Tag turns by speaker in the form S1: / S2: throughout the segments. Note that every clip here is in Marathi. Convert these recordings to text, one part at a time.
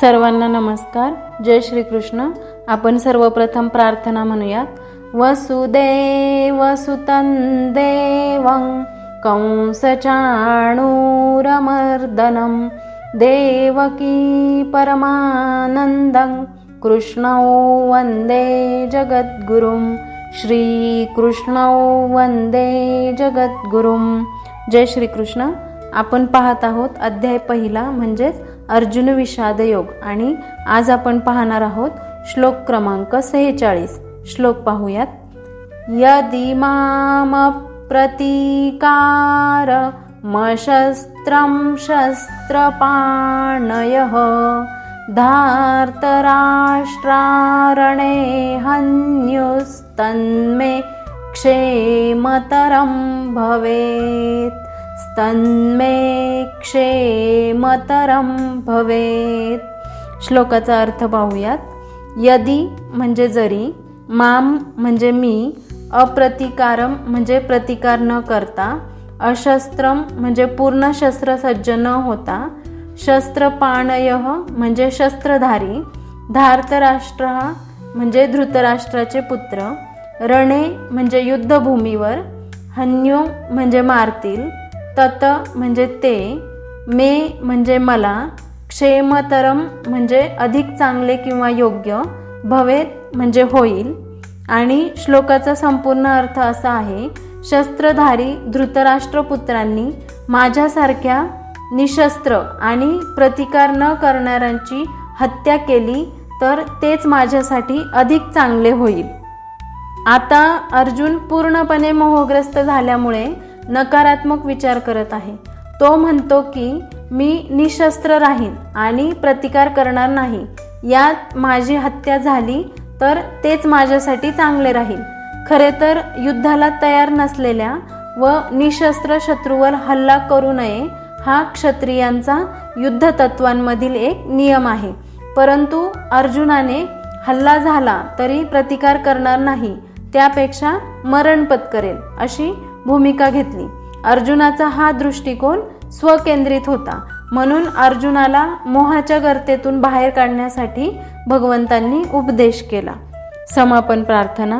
S1: सर्वांना नमस्कार. जय श्रीकृष्ण. आपण सर्वप्रथम प्रार्थना म्हणूयात. वसुदेवसुतं देवं कंसचाणूरमर्दनं देवकी परमानन्दं कृष्णौ वन्दे जगद्गुरुं श्रीकृष्णौ वन्दे जगद्गुरुं. जय श्रीकृष्ण. आपण पाहत आहोत अध्याय पहिला म्हणजेच अर्जुन विषाद योग. आणि आज आपण पाहणार आहोत श्लोक क्रमांक सेहेचाळीस. श्लोक पाहूयात. यदि माम प्रतिकार मशस्त्रं शस्त्रपाणयः धार्तराष्ट्रारणे हन्युस्तन्मे क्षेमतरं भवेत्। तन्मे क्षेमतरम भवेत। श्लोकाचा अर्थ पाहूयात। यदि म्हणजे जरी माम म्हणजे मी अप्रतिकारम म्हणजे प्रतिकार न करता अशस्त्रम म्हणजे पूर्ण शस्त्रसज्ज न होता शस्त्रपाणय म्हणजे शस्त्रधारी धार्तराष्ट्र म्हणजे धृतराष्ट्राचे पुत्र रणे म्हणजे युद्धभूमीवर हन्यो म्हणजे मारतील तत म्हणजे ते मे म्हणजे मला क्षेमतरम म्हणजे अधिक चांगले किंवा योग्य भवेत म्हणजे होईल. आणि श्लोकाचा संपूर्ण अर्थ असा आहे शस्त्रधारी धृतराष्ट्रपुत्रांनी माझ्यासारख्या निशस्त्र आणि प्रतिकार न करणाऱ्यांची हत्या केली तर तेच माझ्यासाठी अधिक चांगले होईल. आता अर्जुन पूर्णपणे मोहग्रस्त झाल्यामुळे नकारात्मक विचार करत आहे. तो म्हणतो की मी निशस्त्र राहीन आणि प्रतिकार करणार नाही. यात माझी हत्या झाली तर तेच माझ्यासाठी चांगले राहील. खरे तर युद्धाला तयार नसलेल्या व निशस्त्र शत्रूवर हल्ला करू नये हा क्षत्रियांचा युद्ध तत्वांमधील एक नियम आहे. परंतु अर्जुनाने हल्ला झाला तरी प्रतिकार करणार नाही. त्यापेक्षा मरण पत्करेल अशी भूमिका घेतली. अर्जुनाचा हा दृष्टिकोन स्वकेंद्रित होता. म्हणून अर्जुनाला मोहाच्या गर्तेतून बाहेर काढण्यासाठी भगवंतांनी उपदेश केला. समापन प्रार्थना.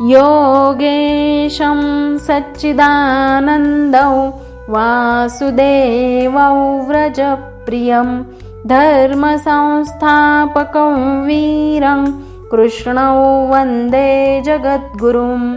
S1: योगेशं सच्चिदानन्दौ वासुदेवौ व्रजप्रियं धर्मसंस्थापकं वीरं कृष्णौ वन्दे जगद्गुरुं